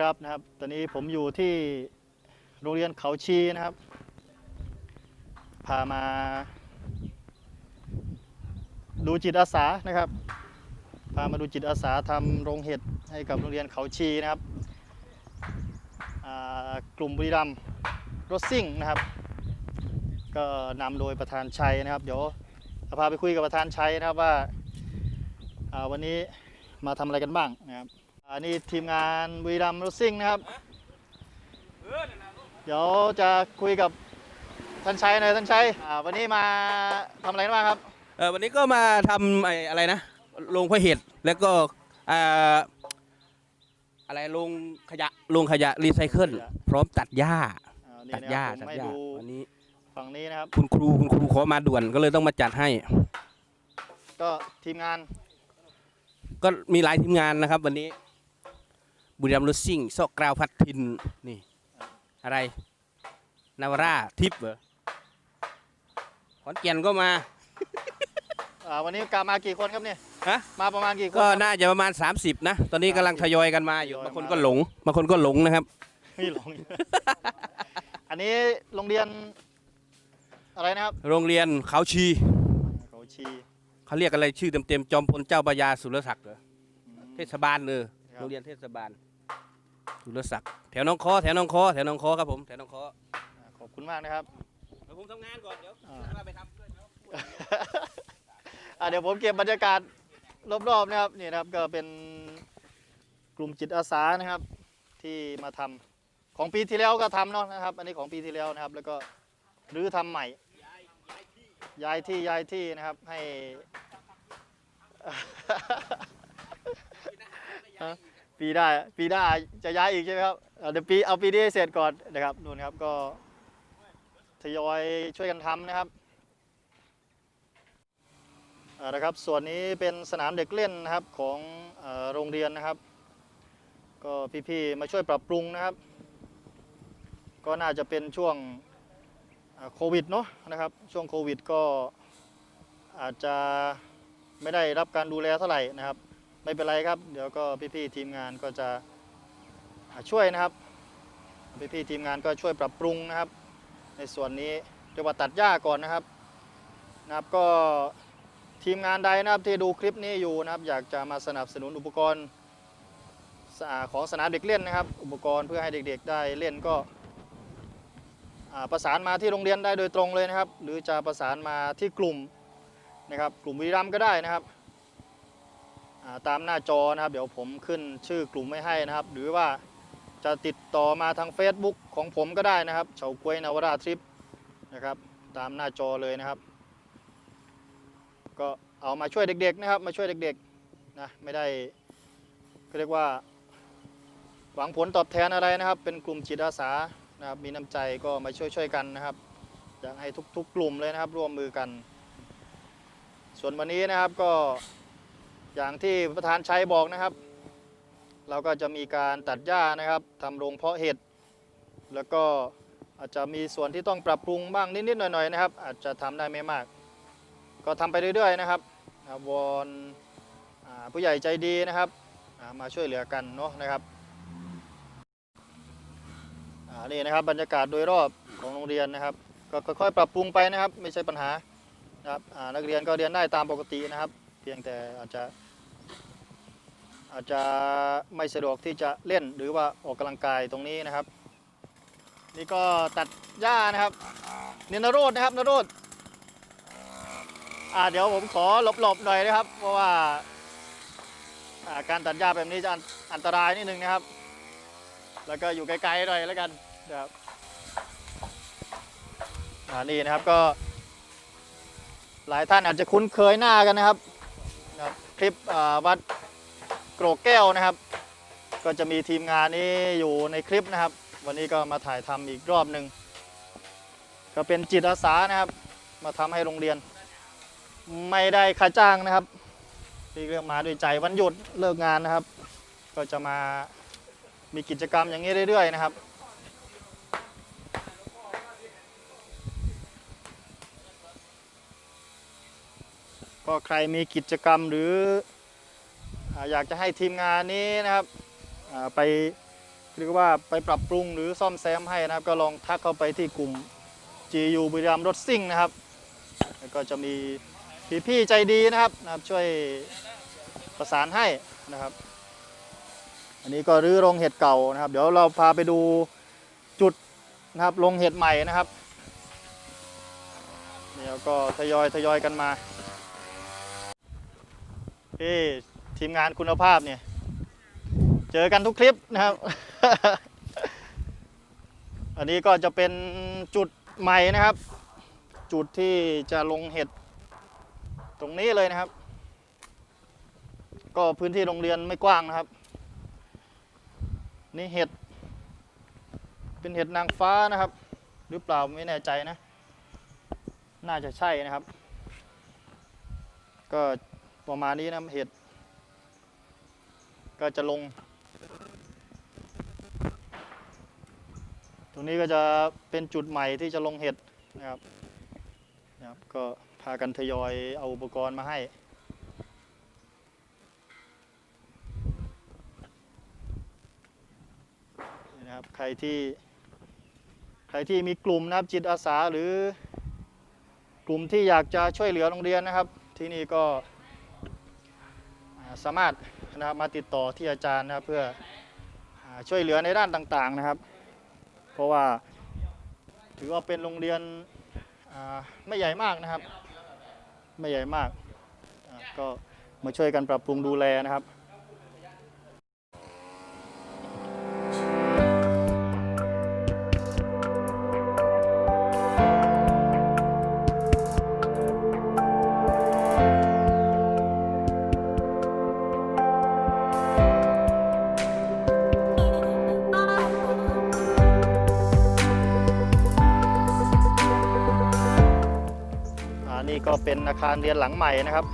ครับนะครับ ตอนนี้ผมอยู่ที่โรงเรียนเขาชีนะครับ พามา ดูจิตอาสานะครับ พามาดูจิตอาสาทำโรงเห็ดให้กับโรงเรียนเขาชีนะครับ กลุ่มบุรีรัมย์รถซิ่งนะครับ ก็นำโดยประธานชัยนะครับ เดี๋ยวเราพาไปคุยกับประธานชัยนะครับว่าวันนี้มาทำอะไรกันบ้างนะครับ อันนี้ทีมงานบุรีรัมย์รถซิ่งนะครับ เดี๋ยวจะคุยกับท่านชัยหน่อยท่านชัยอ่าวันนี้มาทำอะไรกันบ้างครับ เออวันนี้ก็มาทำไอ้อะไรนะโรงพระเห็ดแล้วก็อ่าอะไรโรงขยะโรงขยะรีไซเคิลขยะพร้อมตัดหญ้าอ่านี่ตัดนะหญ้าครับผมตัดให้หญ้าดูวันนี้ฝั่งนี้นะครับ คุณครูคุณครูขอมาด่วนก็เลยต้องมาจัดให้ ก็ทีมงานก็มีหลายทีมงานนะครับ วันนี้ บุรีรัมย์รถซิ่งซอกกราวพัดทินนี่อะไรนาวาร่าทิปเหรอขอนแก่นก็มา อ่าวันนี้กามากี่คนครับเนี่ยฮะ มาประมาณกี่คนก็ครับน่าจะประมาณ 30 นะ ตอนนี้กำลังทยอยกันมาอยู่ทยอยบางคนมาก็หลงบางคนก็หลงนะครับ ไม่หลง อันนี้โรงเรียน อะไรนะครับโรงเรียนเขาชีเขาชีเขาเรียกอะไรชื่อเต็มๆจอมพลเจ้าพระยาสุรศักดิ์เหรออืมเทศบาลเออครับโรงเรียนเทศบาล สุรศักดิ์แถวหน้องคอแถวหน้องคอแถวหน้องคอครับผมแถวหน้องคออ่าขอบคุณมากนะครับ เดี๋ยวผมทำงานก่อนเดี๋ยวอ่าว่าไปทำด้วยเดี๋ยวอ่าเดี๋ยวผมเก็บบรรยากาศรอบๆนะครับนี่นะครับก็เป็นกลุ่มจิตอาสานะครับ ที่มาทำของปีที่แล้วก็ทำเนาะนะครับ อันนี้ของปีที่แล้วนะครับ แล้วก็รื้อทำใหม่ ย้ายที่ย้ายที่นะครับให้ ฮะ ปีได้าปีหน้าจะย้ายอีกใช่ไหมครับเดี๋ยวปีเอาปีนี้เสร็จก่อนนะครับนู่นครับก็ทยอยช่วยกันทำนะครับนะครับส่วนนี้เป็นสนามเด็กเล่นนะครับของโรงเรียนนะครับ ก็พี่ๆมาช่วยปรับปรุงนะครับ ก็น่าจะเป็นช่วงโควิดเนาะนะครับช่วงโควิดก็อาจจะไม่ได้รับการดูแลเท่าไหร่นะครับ ไม่เป็นไรครับ เดี๋ยวก็พี่ๆทีมงานก็จะช่วยนะครับ พี่ๆทีมงานก็ช่วยปรับปรุงนะครับ ในส่วนนี้เรียว่าตัดหญ้าก่อนนะครับนะครับก็ทีมงานใดนะครับที่ดูคลิปนี้อยู่นะครับ อยากจะมาสนับสนุนอุปกรณ์ของสนามเด็กเล่นนะครับ อุปกรณ์เพื่อให้เด็กๆได้เล่นก็ประสานมาที่โรงเรียนได้โดยตรงเลยนะครับ หรือจะประสานมาที่กลุ่มนะครับ กลุ่มวิรัมก็ได้นะครับ ตามหน้าจอนะครับ เดี๋ยวผมขึ้นชื่อกลุ่มไว้ให้นะครับ หรือว่าจะติดต่อมาทาง Facebook ของผมก็ได้นะครับเฉาก้วยนวราทริปนะครับ ตามหน้าจอเลยนะครับ ก็เอามาช่วยเด็ก ๆนะครับ มาช่วยเด็กๆนะไม่ได้เขาเรียกว่า หวังผลตอบแทนอะไรนะครับ เป็นกลุ่มจิตอาสานะครับ มีน้ำใจก็มาช่วยๆกันนะครับอยากให้ทุกๆกลุ่มเลยนะครับร่วมมือกัน ส่วนวันนี้นะครับก็ อย่างที่ประธานชัยบอกนะครับ เราก็จะมีการตัดหญ้านะครับทำโรงเพาะเห็ดแล้วก็อาจจะมีส่วนที่ต้องปรับปรุงบ้างนิดๆหน่อยๆนะครับ อาจจะทำได้ไม่มาก ก็ทำไปเรื่อยๆนะครับวอนผู้ใหญ่ใจดีนะครับมาช่วยเหลือกันเนาะนะครับนี่นะครับบรรยากาศโดยรอบของโรงเรียนนะครับ ก็ค่อยๆปรับปรุงไปนะครับ ไม่ใช่ปัญหานะครับนักเรียนก็เรียนได้ตามปกตินะครับ เพียงแต่อาจจะอาจจะไม่สะดวกที่จะเล่นหรือว่าออกกำลังกายตรงนี้นะครับ นี่ก็ตัดหญ้านะครับเนนโรดนะครับนโรดอ่าเดี๋ยวผมขอหลบๆหน่อยนะครับ เพราะว่าการตัดหญ้าแบบนี้จะอันอันตรายนิดนึงนะครับ แล้วก็อยู่ไกลๆหน่อยแล้วกันนะครับอ่านี่นะครับก็ หลายท่านอาจจะคุ้นเคยหน้ากันนะครับ ครับคลิปวัดโกรกแก้วนะครับ ก็จะมีทีมงานนี้อยู่ในคลิปนะครับ วันนี้ก็มาถ่ายทำอีกรอบหนึ่งก็เป็นจิตอาสานะครับ มาทำให้โรงเรียน ไม่ได้ค่าจ้างนะครับที่เรื่องมาด้วยใจวันหยุดเลิกงานนะครับ ก็จะมามีกิจกรรมอย่างนี้เรื่อยๆนะครับ ก็ใครมีกิจกรรมหรืออยากจะให้ทีมงานนี้นะครับไปเรียกว่าไปปรับปรุงหรือซ่อมแซมให้นะครับ ก็ลองทักเข้าไปที่กลุ่ม GU บุรีรัมย์รถซิ่งนะครับ แล้วก็จะมีพี่ๆใจดีนะครับนะครับ ช่วยประสานให้นะครับ อันนี้ก็รื้อโรงเห็ดเก่านะครับ เดี๋ยวเราพาไปดูจุดนะครับโรงเห็ดใหม่นะครับเดี๋ยวก็ทยอยทยอยกันมา พี่ทีมงานคุณภาพเนี่ย เจอกันทุกคลิปนะครับ อันนี้ก็จะเป็นจุดใหม่นะครับ จุดที่จะลงเห็ดตรงนี้เลยนะครับ ก็พื้นที่โรงเรียนไม่กว้างนะครับ นี่เห็ด เป็นเห็ดนางฟ้านะครับ หรือเปล่าไม่แน่ใจนะ น่าจะใช่นะครับ ก็ ประมาณนี้นะเห็ด ก็จะลง ตรงนี้ก็จะเป็นจุดใหม่ที่จะลงเห็ดนะครับนะครับ ก็พากันทยอยเอาอุปกรณ์มาให้นะครับใครที่ใครที่มีกลุ่มนะครับจิตอาสาหรือกลุ่มที่อยากจะช่วยเหลือโรงเรียนนะครับ ที่นี่ก็ สามารถนะครับมาติดต่อที่อาจารย์นะครับเพื่อช่วยเหลือในด้านต่างๆนะครับ เพราะว่าถือว่าเป็นโรงเรียนไม่ใหญ่มากนะครับ ไม่ใหญ่มากก็มาช่วยกันปรับปรุงดูแลนะครับ อาคารเรียนหลังใหม่นะครับ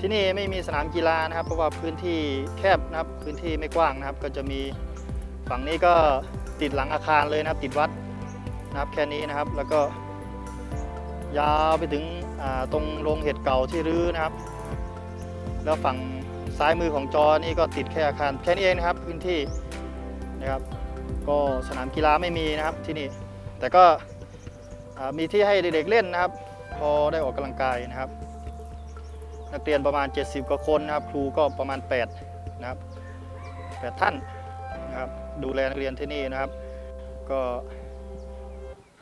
ที่นี่ไม่มีสนามกีฬานะครับ เพราะว่าพื้นที่แคบนะครับพื้นที่ไม่กว้างนะครับ ก็จะมีฝั่งนี้ก็ติดหลังอาคารเลยนะครับ ติดวัดนะครับแค่นี้นะครับ แล้วก็ยาวไปถึงตรงโรงเห็ดเก่าที่รื้อนะครับ แล้วฝั่งซ้ายมือของจอนี่ก็ติดแค่อาคารแค่นี้เองนะครับพื้นที่นะครับ ก็สนามกีฬาไม่มีนะครับที่นี่แต่ก็มีที่ให้เด็กๆเล่นนะครับ พอได้ออกกำลังกายนะครับ นักเรียนประมาณ 70 กว่าคนนะครับ ครูก็ประมาณ 8 นะครับ 8 ท่านนะครับ ดูแลนักเรียนที่นี่นะครับ ก็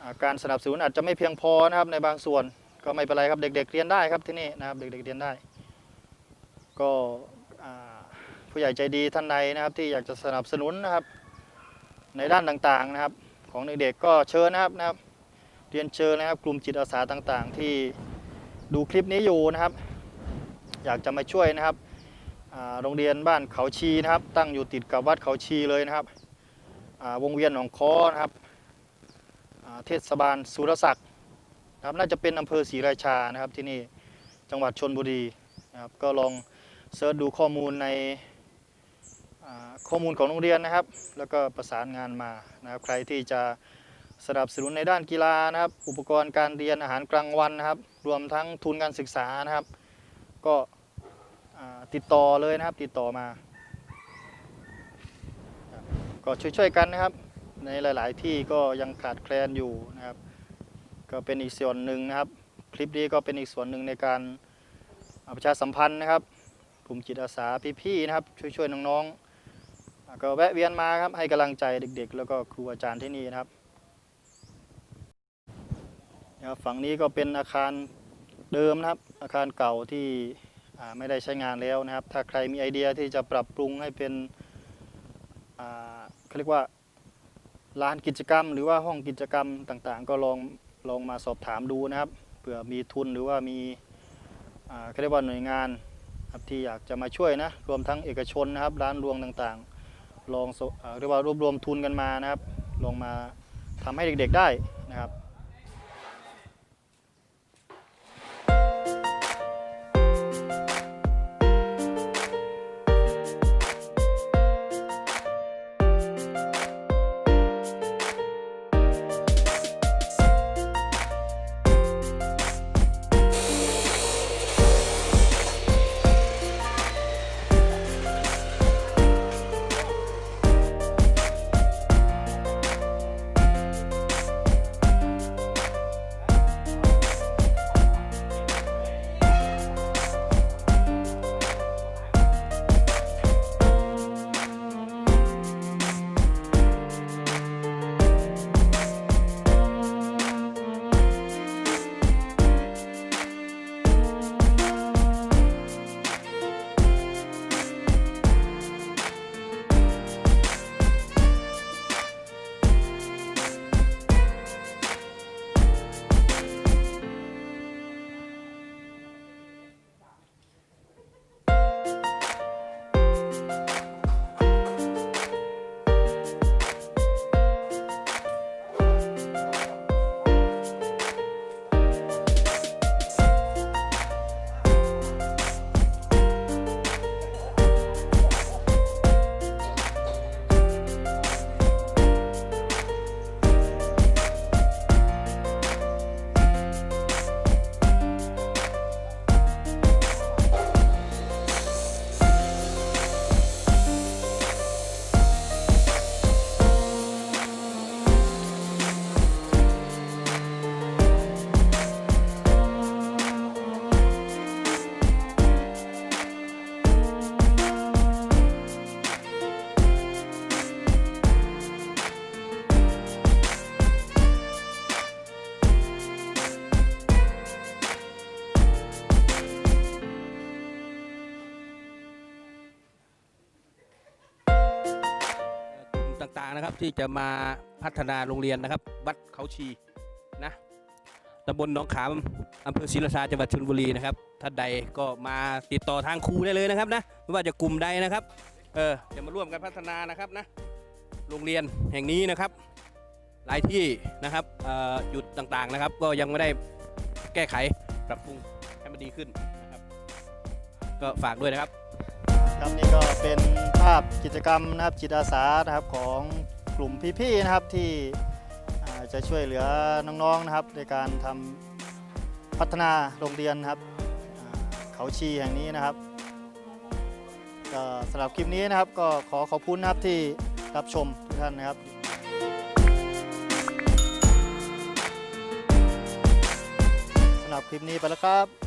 าการสนับสนุนอาจจะไม่เพียงพอนะครับในบางส่วนก็ไม่เป็นไรครับเด็กๆเรียนได้ครับที่นี่นะครับเด็กๆเรียนได้ ก็ผู้ใหญ่ใจดีท่านใดนะครับที่อยากจะสนับสนุนนะครับในด้านต่างๆนะครับ ของเด็กๆก็เชิญนะครับนะครับ รียนเชิญนะครับ กลุ่มจิตอาสาต่างๆ ที่ดูคลิปนี้อยู่นะครับ อยากจะมาช่วยนะครับโรงเรียนบ้านเขาชีนะครับ ตั้งอยู่ติดกับวัดเขาชีเลยนะครับวงเวียนหนองคอนะครับเทศบาลสุรศักดิ์นะครับน่าจะเป็นอำเภอศรีราชานะครับที่นี่จังหวัดชนบุรีนะครับก็ลองเสิร์ชดูข้อมูลในข้อมูลของโรงเรียนนะครับ แล้วก็ประสานงานมานะครับใครที่จะ สนับสนุนในด้านกีฬานะครับ อุปกรณ์การเรียนอาหารกลางวันนะครับ รวมทั้งทุนการศึกษานะครับ ก็ติดต่อเลยนะครับติดต่อมา ก็ช่วยๆกันนะครับ ในหลาย ๆ ที่ก็ยังขาดแคลนอยู่นะครับ ก็เป็นอีกส่วนหนึ่งนะครับ คลิปนี้ก็เป็นอีกส่วนหนึ่งในการอ่าประชาสัมพันธ์นะครับกลุ่มจิตอาสาพี่ๆนะครับ ช่วยๆน้องๆก็แวะเวียนมาครับให้กำลังใจเด็ก ๆ แล้วก็ครูอาจารย์ที่นี่นะครับ นะครับฝั่งนี้ก็เป็นอาคารเดิมนะครับ อาคารเก่าที่ไม่ได้ใช้งานแล้วนะครับ ถ้าใครมีไอเดียที่จะปรับปรุงให้เป็นเขาเรียกว่าลานกิจกรรม หรือว่าห้องกิจกรรมต่างๆ ก็ลองลองมาสอบถามดูนะครับเผื่อมีทุนหรือว่ามีเขาเรียกว่าหน่วยงานที่อยากจะมาช่วยนะรวมทั้งเอกชนนะครับ ร้านรวงต่างๆลองเรียกว่ารวบรวมทุนกันมานะครับลองมาทำให้เด็กๆได้นะครับ นะครับที่จะมาพัฒนาโรงเรียนนะครับวัดเขาชีนะตำบลหนองขามอำเภอศรีราชาจังหวัดชลบุรีนะครับท่านใดก็มาติดต่อทางครูได้เลยนะครับนะไม่ว่าจะกลุ่มใดนะครับเออจะมาร่วมกันพัฒนานะครับนะโรงเรียนแห่งนี้นะครับ หลายที่นะครับเอ่อจุดต่างๆนะครับ ก็ยังไม่ได้แก้ไขปรับปรุงให้มันดีขึ้นนะครับ ก็ฝากด้วยนะครับ ครับนี่ก็เป็นภาพกิจกรรมนะครับจิตอาสานะครับของกลุ่มพี่ๆนะครับที่จะช่วยเหลือน้องๆนะครับ ในการทำพัฒนาโรงเรียนครับเขาชีแห่งนี้นะครับสำหรับคลิปนี้นะครับก็ขอขอบคุณนะครับที่รับชมทุกท่านนะครับสำหรับคลิปนี้ไปแล้วครับ